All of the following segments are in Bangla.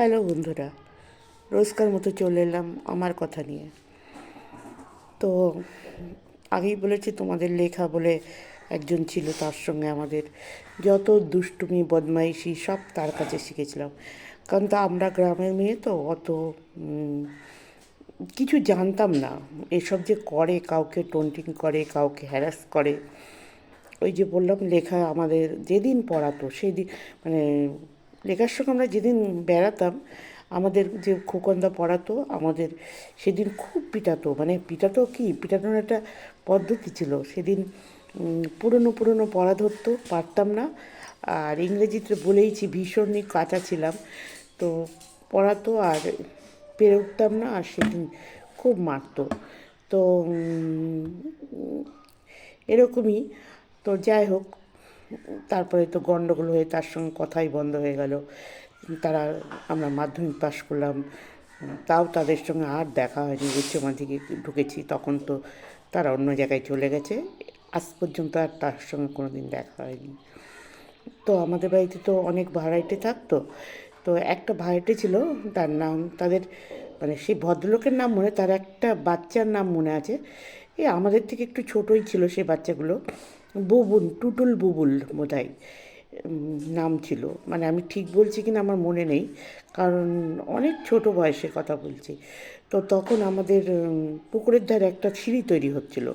হ্যালো বন্ধুরা, রোজকার মতো চলে এলাম আমার কথা নিয়ে। তো আগেই বলেছি তোমাদের লেখা বলে একজন ছিল তার সঙ্গে আমাদের। যত দুষ্টুমি, বদমাইশি সব তার কাছে শিখেছিলাম। কারণ তা আমরা গ্রামের মেয়ে তো, অত কিছু জানতাম না। এসব যে করে, কাউকে টোন্টিং করে, কাউকে হ্যারাস করে, ওই যে বললাম লেখা আমাদের যেদিন পড়াতো, সেদিন মানে লেখার সঙ্গে আমরা যেদিন বেড়াতাম, আমাদের যে খোকনদা পড়াতো, আমাদের সেদিন খুব পিটাতো। মানে পিটাতো কি? পিটানোর একটা পদ্ধতি ছিল। সেদিন পুরনো পুরনো পড়া ধরতো, পারতাম না। আর ইংরেজিতে বলেইছি, ভীষণই কাঁচা ছিলাম। তো পড়াতো আর পেরে উঠতাম না, আর সেদিন খুব মারতো। তো এরকমই। তো যাই হোক তারপরে তো গণ্ডগোল হয়ে তার সঙ্গে কথাই বন্ধ হয়ে গেল। তারা আমরা মাধ্যমিক পাশ করলাম। তাও তাদের সঙ্গে আর দেখা হয়নি। উচ্চ মাধ্যমিকে ঢুকেছি, তখন তো তারা অন্য জায়গায় চলে গেছে। আজ পর্যন্ত আর তার সঙ্গে কোনো দিন দেখা হয়নি। তো আমাদের বাড়িতে তো অনেক ভাড়াইটে থাকতো। তো একটা ভাড়াইটে ছিল, তার নাম তাদের মানে সেই ভদ্রলোকের নাম মনে, তার একটা বাচ্চার নাম মনে আছে। এই আমাদের থেকে একটু ছোটোই ছিল সেই বাচ্চাগুলো। বুবুল, টুটুল বুবুল বোধহয় নাম ছিল। মানে আমি ঠিক বলছি কিনা আমার মনে নেই, কারণ অনেক ছোট বয়সে কথা বলছি। তো তখন আমাদের পুকুরের ধারে একটা সিঁড়ি তৈরি হচ্ছিল।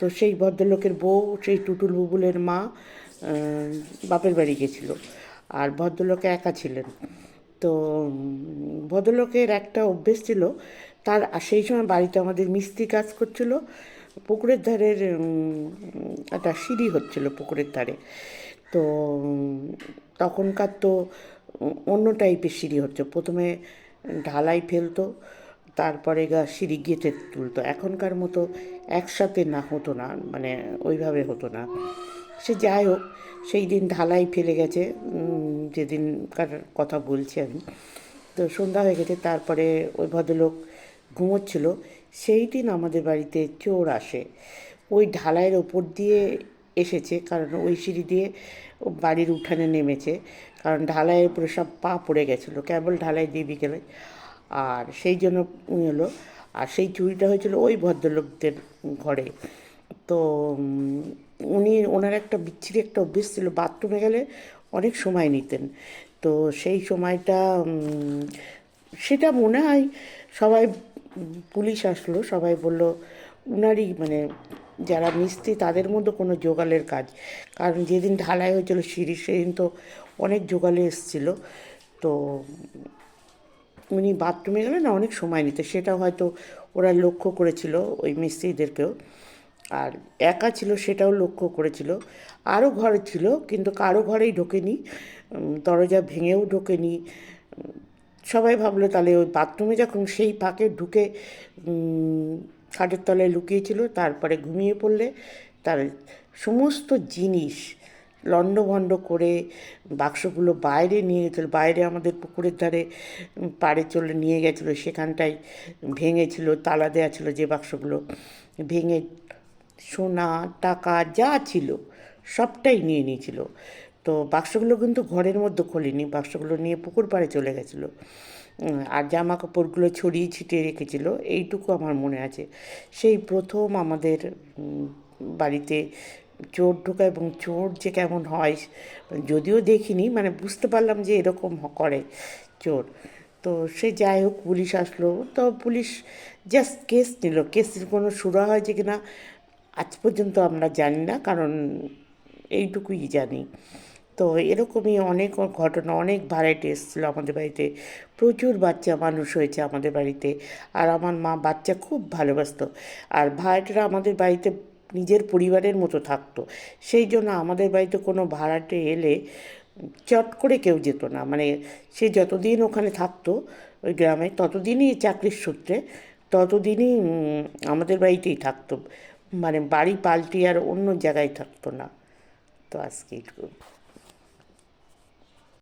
তো সেই ভদ্রলোকের বউ, সেই টুটুল বুবুলের মা বাপের বাড়ি গেছিল। আর ভদ্রলোকে একা ছিলেন। তো ভদ্রলোকের একটা অভ্যেস ছিল, তার, সেই সময় বাড়িতে আমাদের মিস্ত্রি কাজ করছিল। পুকুরের ধারের একটা সিঁড়ি হচ্ছিল পুকুরের ধারে। তো, তখনকার তো অন্য টাইপের সিঁড়ি হচ্ছে। প্রথমে ঢালাই ফেলতো, তারপরে গা সিঁড়ি গেঁথে তুলতো। এখনকার মতো একসাথে না হতো না মানে ওইভাবে হতো না। সে যাই হোক, সেই দিন ঢালাই ফেলে গেছে যেদিনকার কথা বলছি আমি। তো সন্ধ্যা হয়ে গেছে, তারপরে ওই ভদ্রলোক ঘুমোচ্ছিল, সেই দিন আমাদের বাড়িতে চোর আসে। ওই ঢালাইয়ের ওপর দিয়ে এসেছে, কারণ ওই সিঁড়ি দিয়ে বাড়ির উঠানে নেমেছে, কারণ ঢালাইয়ের উপরে সব পা পড়ে গেছিল, কেবল ঢালাই দিয়ে বিকেলে আর সেই জন্য হলো আর সেই চুরিটা হয়েছিল ওই ভদ্রলোকদের ঘরে। তো উনি ওনার একটা বিচ্ছিরি একটা অভ্যেস ছিল, বাথরুমে গেলে অনেক সময় নিতেন। তো সেই সময়টা সেটা মনে হয় সবাই পুলিশ আসলো, সবাই বলল, উনারই মানে যারা মিস্ত্রি, তাদের মধ্যে কোনো জোগালের কাজ। কারণ যেদিন ঢালাই হয়েছিল সিঁড়ি, সেদিন তো অনেক জোগালে এসেছিল। তো উনি বাথরুমে গেলে না অনেক সময় নিতে, সেটা হয়তো ওরা লক্ষ্য করেছিল ওই মিস্ত্রিদেরকেও। আর একা ছিল সেটাও লক্ষ্য করেছিল। আরও ঘর ছিল, কিন্তু কারও ঘরেই ঢোকেনি দরজা ভেঙেও ঢোকেনি। সবাই ভাবলো, তাহলে ওই বাথরুমে যখন সেই ফাঁকে ঢুকে খাটের তলায় লুকিয়েছিল, তারপরে ঘুমিয়ে পড়লে, তার সমস্ত জিনিস লণ্ডভণ্ড করে বাক্সগুলো বাইরে নিয়ে গেছিল, বাইরে আমাদের পুকুরের ধারে পাড়ে চলে নিয়ে গেছিল, সেখানটায় ভেঙেছিল তালা দেওয়া ছিল যে বাক্সগুলো, ভেঙে সোনা, টাকা যা ছিল সবটাই নিয়ে নিয়েছিল। তো বাক্সগুলো কিন্তু ঘরের মধ্যে খোলেনি, বাক্সগুলো নিয়ে পুকুর পাড়ে চলে গেছিল। আর জামা কাপড়গুলো ছড়িয়ে ছিটিয়ে রেখেছিল, এইটুকু আমার মনে আছে। সেই প্রথম আমাদের বাড়িতে চোর ঢোকা এবং চোর যে কেমন হয়, যদিও দেখিনি মানে বুঝতে পারলাম যে এরকম করে চোর। তো সে যাই হোক, পুলিশ আসলো, তো পুলিশ জাস্ট কেস নিল। কেসের কোনো সুরা হয়েছে কিনা, আজ পর্যন্ত আমরা জানি না, কারণ এইটুকুই জানি। তো এরকমই অনেক ঘটনা, অনেক ভ্যারাইটি এসেছিল আমাদের বাড়িতে। প্রচুর বাচ্চা মানুষ হয়েছে আমাদের বাড়িতে আর আমার মা বাচ্চা খুব ভালোবাসতো। আর ভাড়াটেরা আমাদের বাড়িতে নিজের পরিবারের মতো থাকতো। সেই জন্য আমাদের বাড়িতে কোনো ভাড়াটে এলে চট করে কেউ যেত না। মানে সে যতদিন ওখানে থাকতো ওই গ্রামে, ততদিনই চাকরির সূত্রে, ততদিনই আমাদের বাড়িতেই থাকতো। মানে বাড়ি পাল্টি আর অন্য জায়গায় থাকতো না। তো আজকে